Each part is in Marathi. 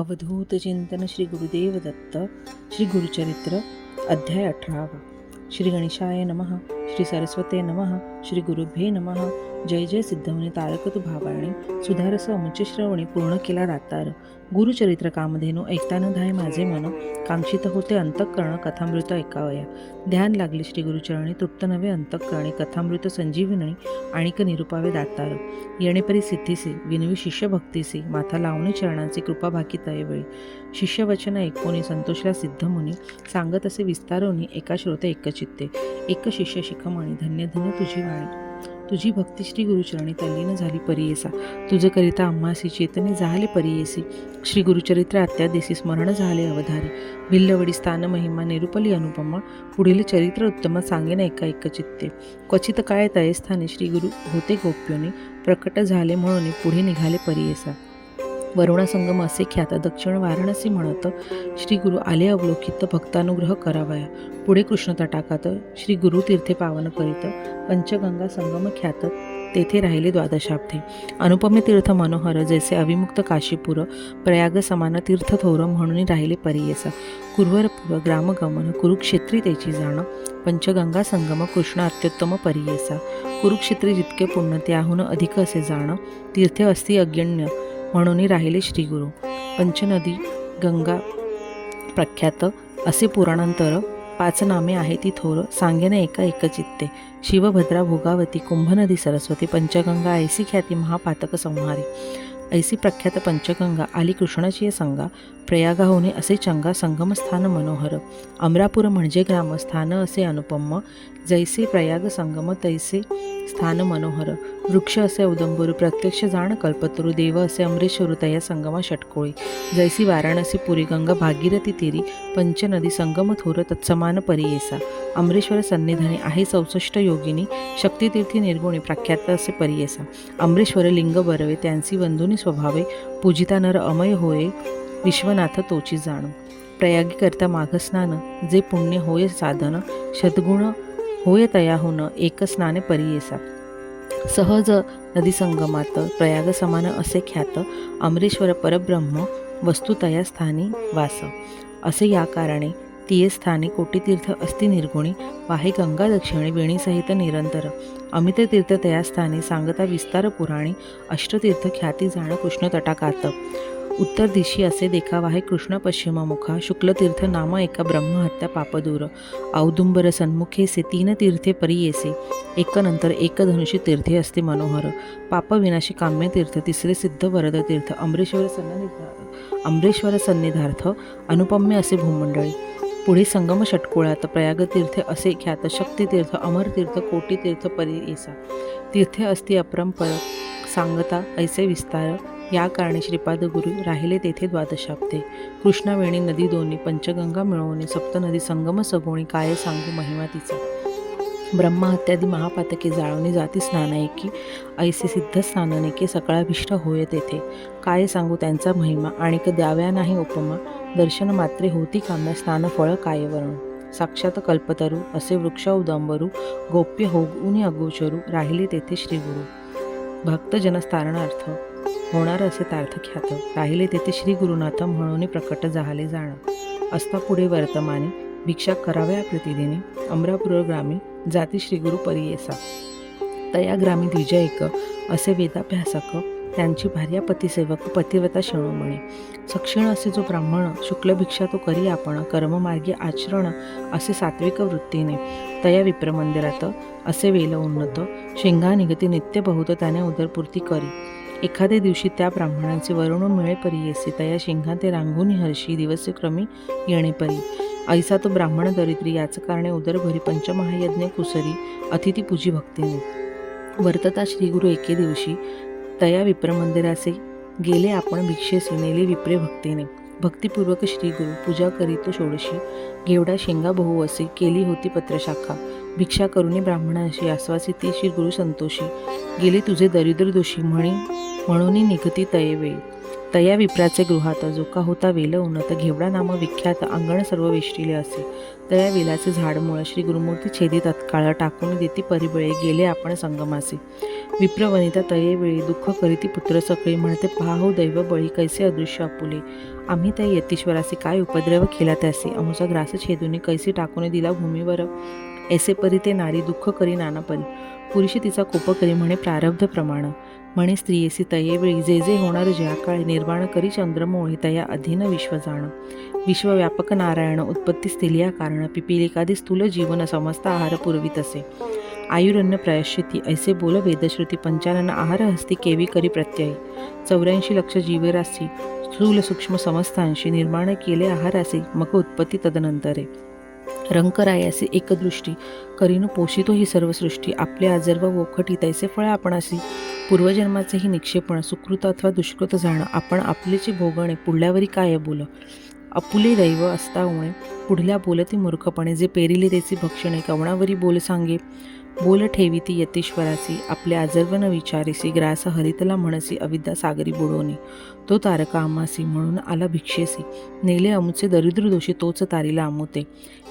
अवधूत चिंतन श्री गुरुदेव दत्त श्री गुरुचरित्र अध्याय अठरावा. श्री गणेशाय नमः श्री सरस्वते नमः श्री गुरुभे नमः जय जय सिद्धवने तारक तू सुधारस अमुचे श्रवणी पूर्ण केला रातार. गुरुचरित्र कामधेनू ऐकताना धाय माझे मन कांक्षित होते अंतःकरण कथामृत ऐकावया. ध्यान लागले श्री गुरुचरणी तृप्त नवे अंतःकरणे कथामृत संजीवनी आणिक निरुपावे दातार. येणेपरी सिद्धीसी विनवी शिष्यभक्तीसी माथा लावणी चरणांची कृपा भाकी तयवेळी. शिष्यवचन ऐकोनी संतोषला सिद्धमुनी सांगत असे विस्तारोनी एका श्रोते एकचित्ते. एक शिष्य शिखमणी धन्य धन्य तुझी वाणी. तुझी भक्ती श्री गुरुचरणी तल्लीन झाली परियेसा. तुझं करिता अम्मासी चेतने झाले परियेसी. श्री गुरुचरित्र अत्यादेशी स्मरण झाले अवधारी. भिल्लवडी स्थान महिमा निरुपली अनुपमा. पुढील चरित्र उत्तम सांगेन एका एक चित्ते. क्वचित काय तये श्री गुरु होते गोप्योनी. प्रकट झाले म्हणून पुढे निघाले परियेसा. वरुणा संगम असे ख्यात. दक्षिण वाराणसी म्हणत श्री गुरु आले अवलोकित भक्तानुग्रह करावया. पुढे कृष्णतटाकात श्री गुरु तीर्थे पावन करीत पंचगंगा संगम ख्यात. तेथे राहिले द्वादशाब्दे अनुपमे तीर्थ मनोहर जैसे अविमुक्त काशीपुर प्रयाग समान तीर्थ थोर म्हणून राहिले परियेसा. कुर्वरपुर ग्रामगमन कुरुक्षेत्री त्याची जाणं. पंचगंगा संगम कृष्ण अत्युत्तम परियेसा. कुरुक्षेत्री जितके पुण्य त्याहून अधिक असे जाणं. तीर्थे अस्ति अज्ञण्य म्हणून राहिले श्रीगुरु. पंचनदी गंगा प्रख्यात असे पुराणांतर पाच नामे आहे ती थोर सांगेने एका एकचित्ते. शिवभद्रा भोगावती कुंभनदी सरस्वती पंचगंगा ऐसी ख्याती महापातक संहारी. ऐसी प्रख्यात पंचगंगा आली कृष्णाची संगा प्रयागाहुने असे चंगा संगमस्थान मनोहर. अमरापूर म्हणजे ग्रामस्थान असे अनुपम जैसे प्रयाग संगम तैसे स्थान मनोहर. वृक्ष असे औदंबरू प्रत्यक्ष जाण कल्पतरू देव असे अमरेश्वरू तया संगमा षटकोळी. जैसी वाराणसी पुरी गंगा भागीरथी तीरी पंचनदी संगम थोर तत्समान परियेसा. अमरेश्वर सन्निधानी आहे चौसष्ट योगिनी शक्तितीर्थी निर्गुणी प्रख्यात असे परियेसा. अमरेश्वर लिंग बरवे त्यांची वंदुनी स्वभावे पूजिता नर अमय होय विश्वनाथ तोची जाण. प्रयागी करता माघस्नान जे पुण्य होय साधन शतगुण होय होणं एक स्नाने परियेसा. सहज नदी संगमात प्रयाग समान असे ख्यात अमरेश्वर परब्रह्म वस्तुतया स्थानी वास. असे या कारणे तिये स्थानी कोटीतीर्थ अस्ति निर्गुणी वाहे गंगा दक्षिणे वेणीसहित निरंतर. अमित तीर्थ तया स्थानी सांगता विस्तार पुराणी अष्टतीर्थ ख्याती जाण कृष्णतटाकात. उत्तर दिशी असे देखावा आहे कृष्ण पश्चिममुखा शुक्लतीर्थ नाम एका ब्रह्महत्या पापदूर. औदुंबर सन्मुखे से तीन तीर्थे परियेसे एक नंतर एकधनुषी तीर्थे असते मनोहर. पापविनाशी काम्य तीर्थ तिसरे सिद्ध वरद तीर्थ अमरेश्वर सन्निधार्थ अमरेश्वर सन्निधार्थ अनुपम्य असे भूमंडळी. पुढे संगम षटकोळात प्रयागतीर्थ असे ख्यात शक्तितीर्थ अमरतीर्थ कोटीतीर्थ परियेसा तीर्थे असती अपरंपर सांगता ऐसे विस्तार या कारणे श्रीपाद गुरु राहिले तेथे द्वादशाब्दे. कृष्णावेणी नदी दोन्ही पंचगंगा मिळवणे सप्तनदी संगम सगोणी काय सांगू महिमा तिचा. ब्रह्महत्यादी महापातके जाळवणी जाती स्नानायकी ऐसे सिद्ध स्नाननेके सकळाभिष्ट होय तेथे. काय सांगू त्यांचा महिमा? आणिक द्याव्या नाही उपमा? दर्शन मात्रे होती काम्य स्नान फळ काय वर्ण? साक्षात कल्पतरू असे वृक्ष उदंबरू गोप्य होऊनी अगोचरू राहिले तेथे श्रीगुरु. भक्तजनस्तारणार्थ होणार असे तार्थ ख्यात. राहिले तेथे श्री गुरुनाथ म्हणून प्रकट झाले जाणं. असता पुढे वर्तमाने भिक्षा कराव्या प्रतिदिने अमरापूर ग्रामी जाती श्रीगुरु परियेसा. तया ग्रामी द्विजयक असे वेदाभ्यासक त्यांची भार्या पतिसेवक पतिव्रता शिणोमणी सक्षिण असे जो ब्राह्मण शुक्ल भिक्षा तो करी आपण कर्ममार्गी आचरण असे सात्विक वृत्तीने. तया विप्रमंदिरात असे वेल उन्नत शेंगा निगती नित्य बहुत त्याने उदरपूर्ती करी. एखाद्या दिवशी त्या ब्राह्मणांचे वरुण मिळेपरी येसे तया शिंगा ते रांगून हर्षी दिवसक्रमी येणे परी. ऐसा तो ब्राह्मण दरिद्री याच कारणे उदरभरी पंचमहायज्ञ कुसरी अतिथी पूजी भक्तीने. वर्तता श्रीगुरु एके दिवशी तया विप्रमंदिरासे गेले आपण भिक्षेसी नेले विप्रे भक्तीने. भक्तिपूर्वक श्रीगुरु पूजा करीतो षोडशी घेवडा शेंगा बहु असे केली होती पत्रशाखा. भिक्षा करुणी ब्राह्मणाशी आश्वासी ती श्री गुरु संतोषी. गेले तुझे दरिद्र दोषी म्हणी म्हणूनही निघती तये तया विप्राचे गृहात जो का होता वेल उन्नत. घेवडा नाम विख्यात अंगण सर्व वेष्टिले असे. तया वेलाचे झाड मुळ श्री गुरुमूर्ती छेदी तत्काळ टाकून देती परिबळे. गेले आपण संगमासे. विप्र वनिता तयेवेळी दुःख करीती पुत्र सकळी म्हणते पाहो दैव बळी कैसे अदृश्य अपुले. आम्ही त्या यतीश्वरासी काय उपद्रव केला त्यासे? अमुचा ग्रास छेदून कैसे टाकून दिला भूमीवर? ऐसे परी ते नारी दुःख करी नाना परी पुरुषी तिचा कोप करी म्हणे प्रारब्ध प्रमाण. म्हणे स्त्रियेसी तयेवेळी जे जे होणार ज्या काळे निर्माण करी चंद्रमोळी तया अधीन विश्व जाण. विश्वव्यापक नारायण उत्पत्ती स्थिलिया कारण पिपिलिकादी स्थूल जीवन समस्त आहार पुरवित असे आयुरन्न प्रयश्चिती ऐसे बोल वेदश्रुती पंचानन आहार हस्ती केवी करी प्रत्ययी. चौऱ्याऐंशी लक्ष जीवराशी स्थूल सूक्ष्म समस्तांशी निर्माण केले आहारासी मग उत्पत्ती तदनंतरे. रंकरायासी एकदृष्टी. करीन पोषितो ही सर्व सृष्टी. आपले आजर्व वोखटी तैसे फळ आपणासी पूर्वजन्माचेही निक्षेपण सुकृत अथवा दुष्कृत जाणं. आपण आपलेचे भोगणे पुढल्यावरी काय बोल? अपुले दैव असता उणे पुढल्या बोलती मूर्खपणे. जे पेरिले त्याची भक्षणे कवणावरी बोल सांगे. बोल ठेविती यतीश्वरासी. आपले आजर्वन विचारीसी विचारिसी ग्रास हरितला म्हणसी अविद्या सागरी बुडवणी तो तारका आमासी म्हणून आला भिक्षेसी. नेले अमुचे दरिद्र दोषी तोच तारीला आमुते.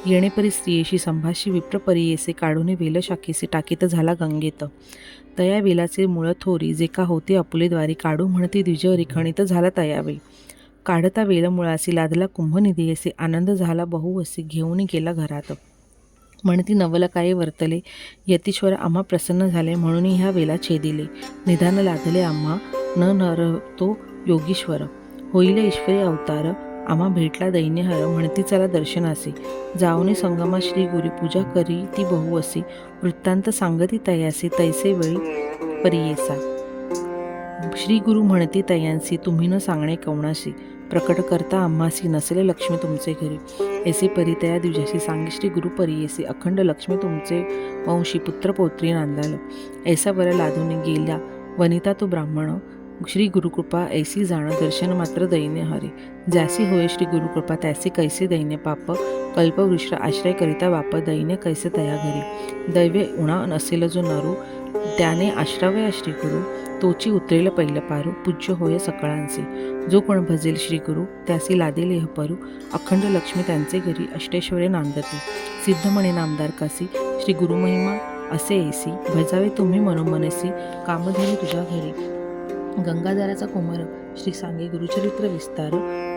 येणेपरी स्त्रियेशी संभाषी विप्रपरी येसे काढून वेल शाखेसी टाकीत झाला गंगेत. तया वेलाचे मुळ थोरी जे का होते अपुलेद्वारी काढू म्हणती द्विज रिखणीत झाला तयावे काढता वेल मुळासी लादला कुंभनिधी असे आनंद झाला बहु असे घेऊन गेला घरात. म्हणती नवल काय वर्तले. यतीश्वर आम्हा प्रसन्न झाले म्हणून ह्या वेला छेदिले. निधान लागले आम्हा न नर तो योगीश्वर. होईल ईश्वरी अवतार आम्हा भेटला दैन्यहर म्हणती चला दर्शनासी. जाऊने संगमा श्री गुरी पूजा करी ती बहु असी. वृत्तांत सांगती तयासी तैसे वेळी परियेसा श्री गुरु म्हणती तयांसी तुम्ही न सांगणे कवणाशी प्रकट करता आम्हासी नसले लक्ष्मी तुमचे घरी. ऐसे परितया दिवजाशी सांगी श्री गुरु परियेसी अखंड लक्ष्मी तुमचे वंशी पुत्र पौत्री नांदाल. ऐसा बरं लादून गेल्या. वनिता तो ब्राह्मण. श्री गुरुकृपा ऐसी जाणं दर्शन मात्र दैन्य हरे. ज्यासी होय श्री गुरुकृपा त्यासी कैसे दैन्य पाप. कल्पवृक्ष आश्रय करिता बाप दैन्य कैसे तया घरी. दैवे उणा नसेल जो नरू. त्याने आश्रावया श्री गुरु. तोची उतरेल पहिलं पारू पूज्य होय सकळांचे. जो कोण भजेल श्री गुरु त्यासी लादेल हपरू अखंड लक्ष्मी त्यांचे घरी अष्टेश्वरे नांदते. सिद्ध म्हणे नामदार कासी श्री गुरुमहिमा असे ऐसी भजावे तुम्ही मनोमनसी कामधेनु तुझ्या घरी. गंगाधराचा कुमार श्री सांगे गुरुचरित्र विस्तार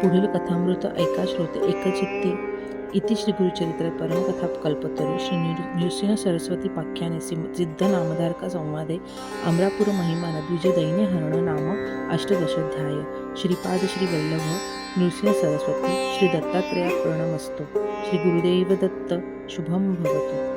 पुढील कथामृत ऐका श्रोते एकचित्ती. इति श्री गुरुचरित्र परमकथा कल्पतरू श्री नृसिंह सरस्वती पाख्याने सिद्ध नामधारका संवादे अमरापूर महिमान द्विजदैन्य हरण नाम अष्टदशोध्याय. श्रीपाद श्री वल्लभ नृसिंह सरस्वती श्री दत्तात्रेया प्रणमस्तु. श्री गुरुदेव दत्त शुभम भवतु.